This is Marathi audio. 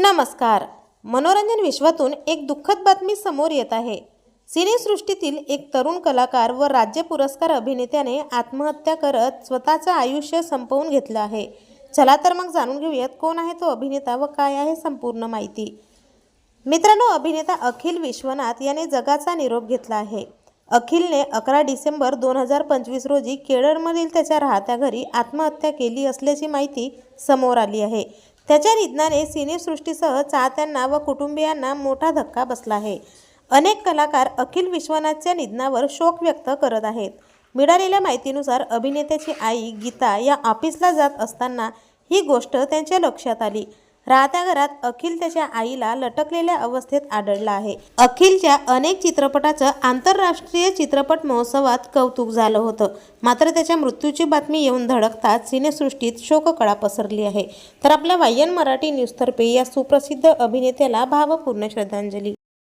नमस्कार. मनोरंजन विश्वातून एक दुःखद बातमी समोर येत आहे. सिनेसृष्टीतील एक तरुण कलाकार व राज्य पुरस्कार अभिनेत्याने आत्महत्या करत स्वतःचं आयुष्य संपवून घेतलं आहे. चला तर मग जाणून घेऊयात कोण आहे तो अभिनेता व काय आहे संपूर्ण माहिती. मित्रांनो अभिनेता अखिल विश्वनाथ याने जगाचा निरोप घेतला आहे. अखिलने अकरा डिसेंबर दोन हजार पंचवीस रोजी केरळमधील त्याच्या राहत्या घरी आत्महत्या केली असल्याची माहिती समोर आली आहे. त्याच्या निधनाने सिनेसृष्टीसह चाहत्यांना व कुटुंबियांना मोठा धक्का बसला आहे. अनेक कलाकार अखिल विश्वनाथच्या निधनावर शोक व्यक्त करत आहेत. मिळालेल्या माहितीनुसार अभिनेत्याची आई गीता या ऑफिसला जात असताना ही गोष्ट त्यांच्या लक्षात आली. राहत्या घरात अखिल त्याच्या आईला लटकलेल्या अवस्थेत आढळला आहे. अखिलच्या अनेक चित्रपटाचं आंतरराष्ट्रीय चित्रपट महोत्सवात कौतुक झालं होतं. मात्र त्याच्या मृत्यूची बातमी येऊन धडकताच सिनेसृष्टीत शोककळा पसरली आहे. तर आपल्या वायन मराठी न्यूजतर्फे या सुप्रसिद्ध अभिनेत्याला भावपूर्ण श्रद्धांजली.